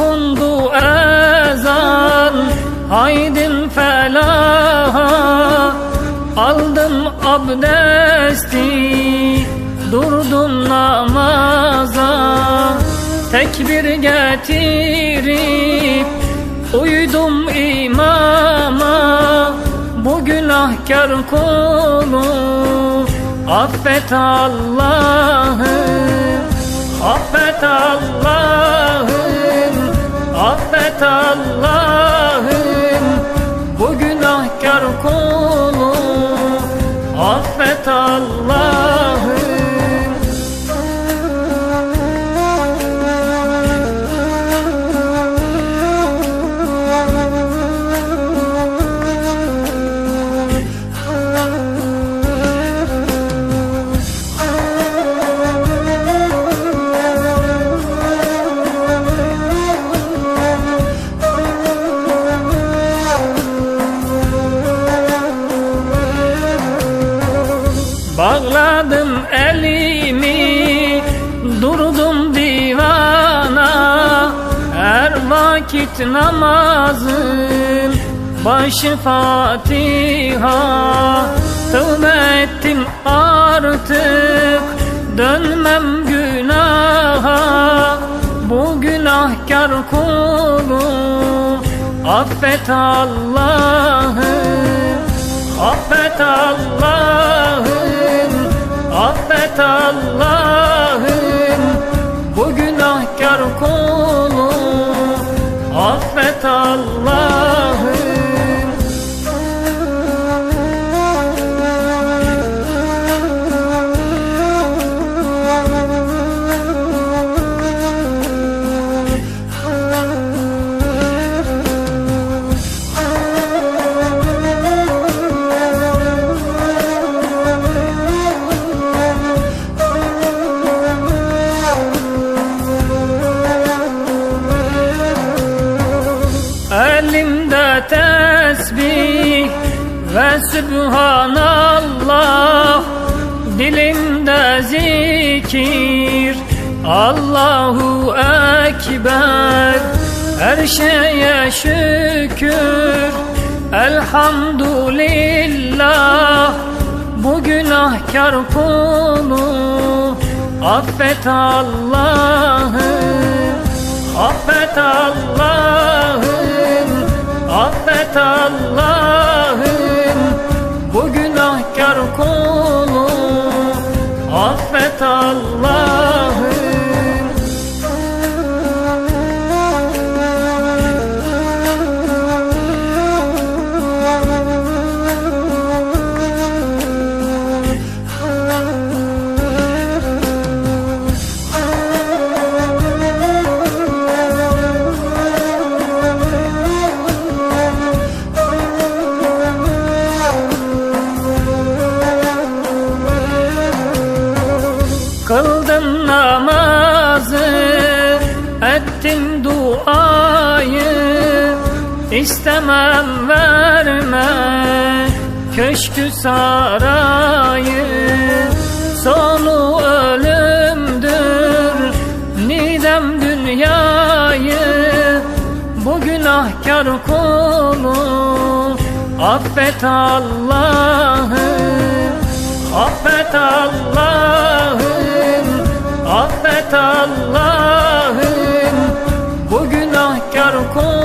okundu ezan. Haydin felaha Aldım abdesti Durdum namaza. Tekbir getirip Uydum imama. Bu günahkar kulu Affet Allah'ım Affet Allah'ım Affet Allah'ım Bağladım elimi Durdum divana. Her vakit namazım Başı Fatiha. Tövbe ettim artık Dönmem günaha. Bu günahkar kulu Affet Allah'ım Affet Allah'ım Affet Allah'ım Elimde tesbih ve Sübhanallah. Dilimde zikir Allahu Ekber. Her şeye şükür Elhamdülillah. Bu günahkar kulu Affet Allah'ım Affet Allah'ım Affet Allah'ım Bu Kıldın namazı Ettin duayı. İstemem verme Köşkü sarayı. Sonu ölümdür Nidem dünyayı. Bu günahkar kulu Affet Allah'ım Affet et Allah'ım Bu günahkar kul